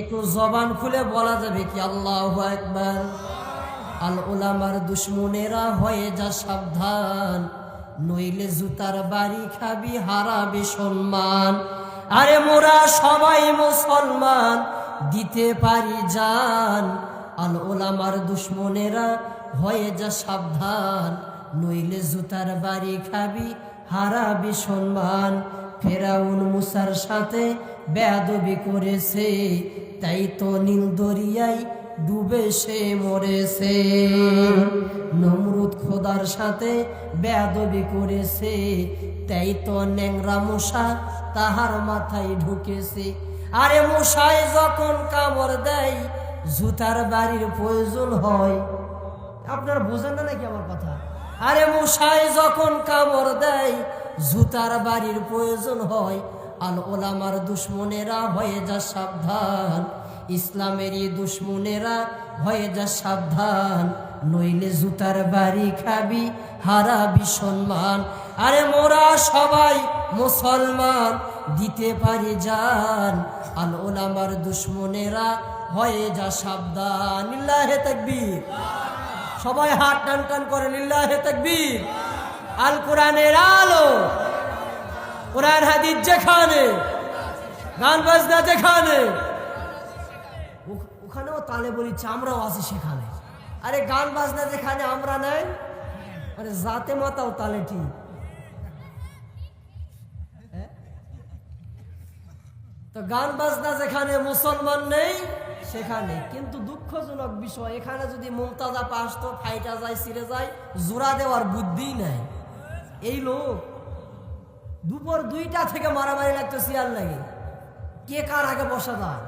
একটু জবান খুলে বলা যাবে কি, আল্লাহ একবার আল ওলামার দুশ্মনেরা হয়ে যা সাবধান, নইলে জুতার বাড়ি খাবি, হারাবে সম্মান। আরে মোরা সবাই মুসলমান, দিতে পারি জান। আল ওলামার দুশ্মনেরা হয়ে যা সাবধান, নইলে জুতার বাড়ি খাবি, হারাবি সম্মান। ফেরাউন মুসার সাথে বেয়াদবি করেছে তাই তো নীল দরিয়ায় ডুবে সে মরেছে। নমরুদ খোদার সাথে বেয়াদবি করেছে। তাই তো ন্যাংরা মশা তাহার মাথায় ঢুকেছে। আরে মশাই যখন কামড় দেয়, জুতার বাড়ির প্রয়োজন হয়। আপনারা বোঝেন না নাকি আমার কথা? আরে মশাই যখন কামড় দেয়, জুতার বাড়ির প্রয়োজন হয়। আল ওলামার দুশ্মনেরা হয়ে যা সাবধান। ইসলামেরই দুশ্মনেরা হয়ে যা সাবধান। নইলে জুতার বাড়ি খাবি, হারাবি সম্মান। আরে মোরা সবাই মুসলমান, দিতে পারি যান আল ওলামার দুশ্মনেরা হয়ে যা সাবধান। ইল্লাহে তাকবীর। সবাই হাত টান টান করে, লিল্লাহে তাকবীর। আল কোরআনের আলো। কোরআন, হাদিস যেখানে, গান বাজনা যেখানে। ওখানেও তালে বলিচ্ছে আমরাও আছি সেখানে। আরে গান বাজনা যেখানে আমরা নাই, আরে জাতে মাতাও তালে ঠিক হ্যাঁ? তো গান বাজনা যেখানে মুসলমান নেই, সেখানে। কিন্তু দুঃখজনক বিষয়, এখানে যদি মুমতাজা পাসতো ফাইটা যায়, সিরে যায়, জোড়া দেওয়ার বুদ্ধি নাই। এই লোক দুপুর দুইটা থেকে মারামারি লাগতো শিয়াল লাগে কে কার আগে বসা যায়?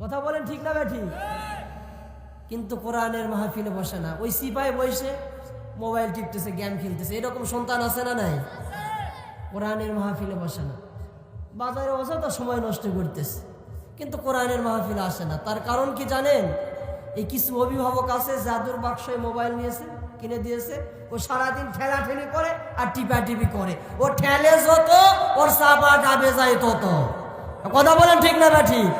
কথা বলেন ঠিক না ঠিক কিন্তু কোরআনের মাহফিলে বসে না। ওই সিপাই বসে, মোবাইল টিপতেছে, গেম খেলতেছে। এরকম সন্তান আছে না নাই? কোরআনের মাহফিলে বসে না। বাজারে বসে তো সময় নষ্ট করতেছে। কিন্তু কোরআনের মাহফিলে আসে না। তার কারণ কি জানেন? এই কিছু অভিভাবক আছে, জাদুর বাক্সে মোবাইল নিয়েছে। কিনে দিয়েছে। ও সারাদিন ঠেলা ঠেলি করে আর টিপা টিপি করে। ও ঠেলে যত ওর চাপা ডাবে যায় তত। কথা বলেন ঠিক না ঠিক?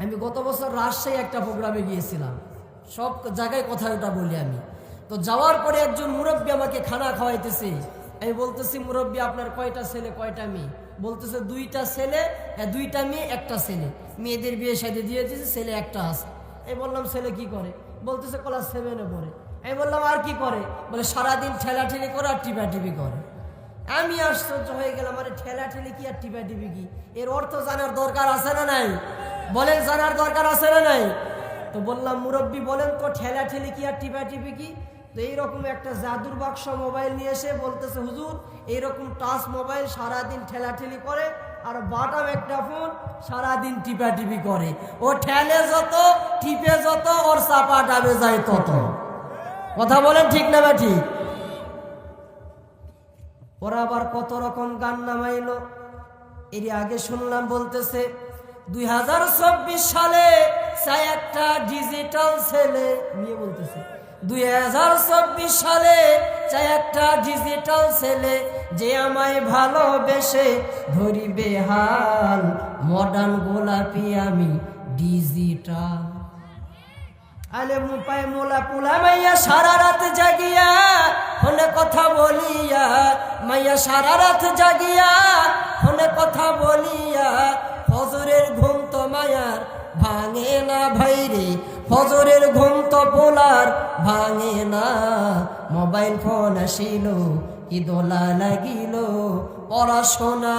আমি গত বছর রাজশাহী একটা প্রোগ্রামে গিয়েছিলাম। সব জায়গায় কথা ওটা বলি আমি। তো যাওয়ার পরে একজন মুরব্বী আমাকে খানা খাওয়াইতেছে। আমি বলতেছি মুরব্বী আপনার কয়টা ছেলে কয়টা মেয়ে? বলতেছে দুইটা ছেলে হ্যাঁ, দুইটা মেয়ে একটা ছেলে। মেয়েদের বিয়ে সাথে দিয়ে দিয়েছে ছেলে একটা আছে। এই বললাম, ছেলে কি করে? বলতেছে ক্লাস সেভেনে পড়ে। আমি বললাম, আর কি করে? বলে, সারাদিন ঠেলা ঠেলি করে আর টিপা করে। আমি আশ্চর্য হয়ে গেলাম, আরে ঠেলা ঠেলি কি আর টিপা কি? এর অর্থ জানার দরকার আছে না নাই? বলেন, জানার দরকার আছে না নাই? তো বললাম, মুরব্বী, বলেন তো ঠেলা ঠেলি কি আর টিপা কি? তো এইরকম একটা জাদুর বাক্স মোবাইল নিয়ে এসে বলতেছে, হুজুর, এইরকম টাচ মোবাইল সারাদিন ঠেলা ঠেলি করে আর বাটাম একটা ফোন সারাদিন টিপা করে। ও ঠেলে যত, টিপে যত, ওর চাপা ডাবে যায় তত। কথা বলেন ঠিক না বা ঠিক ওরা আবার কত রকম গান নামাইলো। এর আগে শুনলাম বলতেছে, দুই হাজার চব্বিশ সালে চাই একটা ডিজিটাল ছেলে। নিয়ে বলতেছে দুই হাজার চব্বিশ সালে চাই একটা ডিজিটাল ছেলে যে আমায় ভালোবেসে ধরিবে হাল। মডার্ন গোলাপি আমি ডিজিটাল আলে মুপায় মোলা পুলা মাইয়া সারা রাত জাগিয়া, ফোনে কথা বলিয়া, মাইয়া সারা রাত জাগিয়া, ফোনে কথা বলিয়া, ফজরের ঘুম তো মায়ার ভাঙে না ভাইরে, ফজরের ঘুম তো পোলার ভাঙে না মোবাইল ফোন আসিল, কি দোলা লাগিল, পড়াশোনা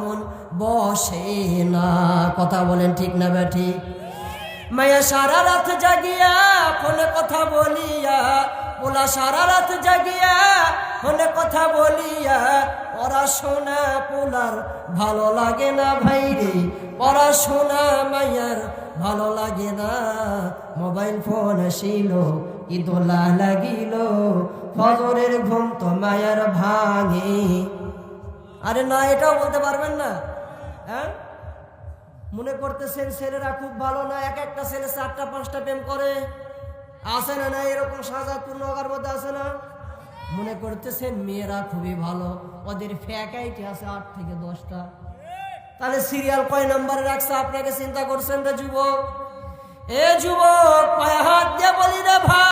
মন বসে না। কথা বলেন ঠিক না বা ঠিক মায়া সারা রাত জাগিয়া ফোনে কথা বলিয়া পোলা সারা রাত জাগিয়া ফোনে কথা বলিয়া, পড়াশোনা পোলার ভালো লাগে না ভাই রে পড়াশোনা মায়ার ভালো লাগে না। মোবাইল ফোন আসিল ইদোলা লাগিল, ফজরের ঘুম তো মায়ার ভাঙে। আরে না, এটাও বলতে পারবেন না। হ্যাঁ? মনে করতেছেন ছেলেরা খুব ভালো না, এক একটা ছেলে চারটা, পাঁচটা প্রেম করে? আছে না না, এরকম সাজাদপুর নগার মধ্যে আছে না? মনে করতেছেন মেয়েরা খুবই ভালো, ওদের ফ্যাকাইটি আছে আট থেকে দশটা। তাহলে সিরিয়াল কয় নাম্বারে রাখছে, আপনাকে চিন্তা করছেন রে যুবক? এ যুবক কয় হাত দিয়ে বলি রে ভাই।